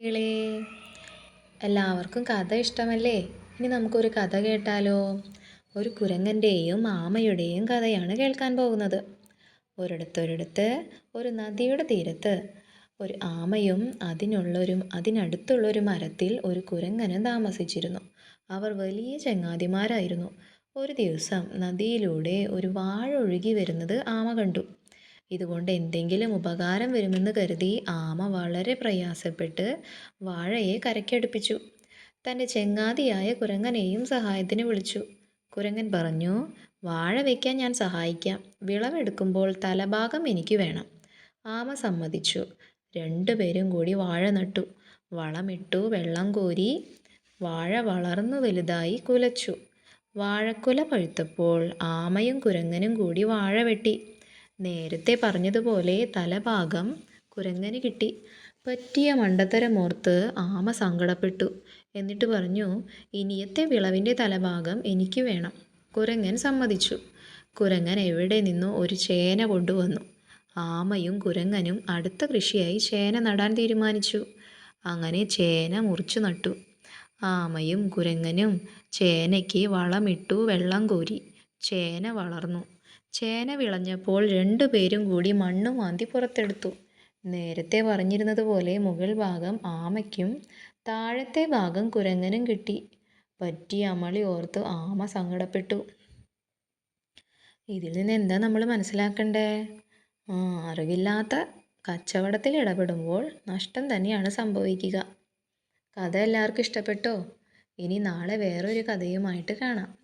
കുട്ടികളേ എല്ലാവർക്കും കഥ ഇഷ്ടമല്ലേ? ഇനി നമുക്കൊരു കഥ കേട്ടാലോ? ഒരു കുരങ്ങന്റെയും ആമയുടെയും കഥയാണ് കേൾക്കാൻ പോകുന്നത്. ഒരിടത്തൊരിടത്ത് ഒരു നദിയുടെ തീരത്ത് ഒരു ആമയും അതിനുള്ളൊരു അതിനടുത്തുള്ളൊരു മരത്തിൽ ഒരു കുരങ്ങനും താമസിച്ചിരുന്നു. അവർ വലിയ ചങ്ങാതിമാരായിരുന്നു. ഒരു ദിവസം നദിയിലൂടെ ഒരു വാഴ ഒഴുകി വരുന്നത് ആമ കണ്ടു. ഇതുകൊണ്ട് എന്തെങ്കിലും ഉപകാരം വരുമെന്ന് കരുതി ആമ വളരെ പ്രയാസപ്പെട്ട് വാഴയെ കരക്കടുപ്പിച്ചു തന്റെ ചെങ്ങാതിയായ കുരങ്ങനെയും സഹായത്തിന് വിളിച്ചു. കുരങ്ങൻ പറഞ്ഞു വാഴ വയ്ക്കാൻ ഞാൻ സഹായിക്കാം. വിളവെടുക്കുമ്പോൾ തലഭാഗം എനിക്ക് വേണം. ആമ സമ്മതിച്ചു. രണ്ടുപേരും കൂടി വാഴ നട്ടു. വളമിട്ടു വെള്ളം കോരി വാഴ വളർന്നു വലുതായി കുലച്ചു. വാഴക്കുല പഴുത്തപ്പോൾ ആമയും കുരങ്ങനും കൂടി വാഴ വെട്ടി. നേരത്തെ പറഞ്ഞതുപോലെ തലഭാഗം കുരങ്ങന് കിട്ടി. പറ്റിയ മണ്ടത്തരമോർത്ത് ആമ സങ്കടപ്പെട്ടു. എന്നിട്ട് പറഞ്ഞു ഇനിയത്തെ വിളവിന്റെ തലഭാഗം എനിക്ക് വേണം കുരങ്ങൻ സമ്മതിച്ചു. കുരങ്ങൻ എവിടെ നിന്നോ ഒരു ചേന കൊണ്ടുവന്നു. ആമയും കുരങ്ങനും അടുത്ത കൃഷിയായി ചേന നടാൻ തീരുമാനിച്ചു. അങ്ങനെ ചേന മുറിച്ചു നട്ടു. ആമയും കുരങ്ങനും ചേനയ്ക്ക് വളമിട്ടു വെള്ളം കോരി. ചേന വളർന്നു. ചേന വിളഞ്ഞപ്പോൾ രണ്ടുപേരും കൂടി മണ്ണു മാന്തി പുറത്തെടുത്തു. നേരത്തെ പറഞ്ഞിരുന്നത് പോലെ മുകൾ ഭാഗം ആമയ്ക്കും താഴത്തെ ഭാഗം കുരങ്ങനും കിട്ടി. പറ്റിയ അമളി ഓർത്ത് ആമ സങ്കടപ്പെട്ടു. ഇതിൽ നിന്ന് എന്താ നമ്മൾ മനസ്സിലാക്കണ്ടേ? അറിവില്ലാത്ത കച്ചവടത്തിൽ ഇടപെടുമ്പോൾ നഷ്ടം തന്നെയാണ് സംഭവിക്കുക. കഥ എല്ലാവർക്കും ഇഷ്ടപ്പെട്ടോ? ഇനി നാളെ വേറൊരു കഥയുമായിട്ട് കാണാം.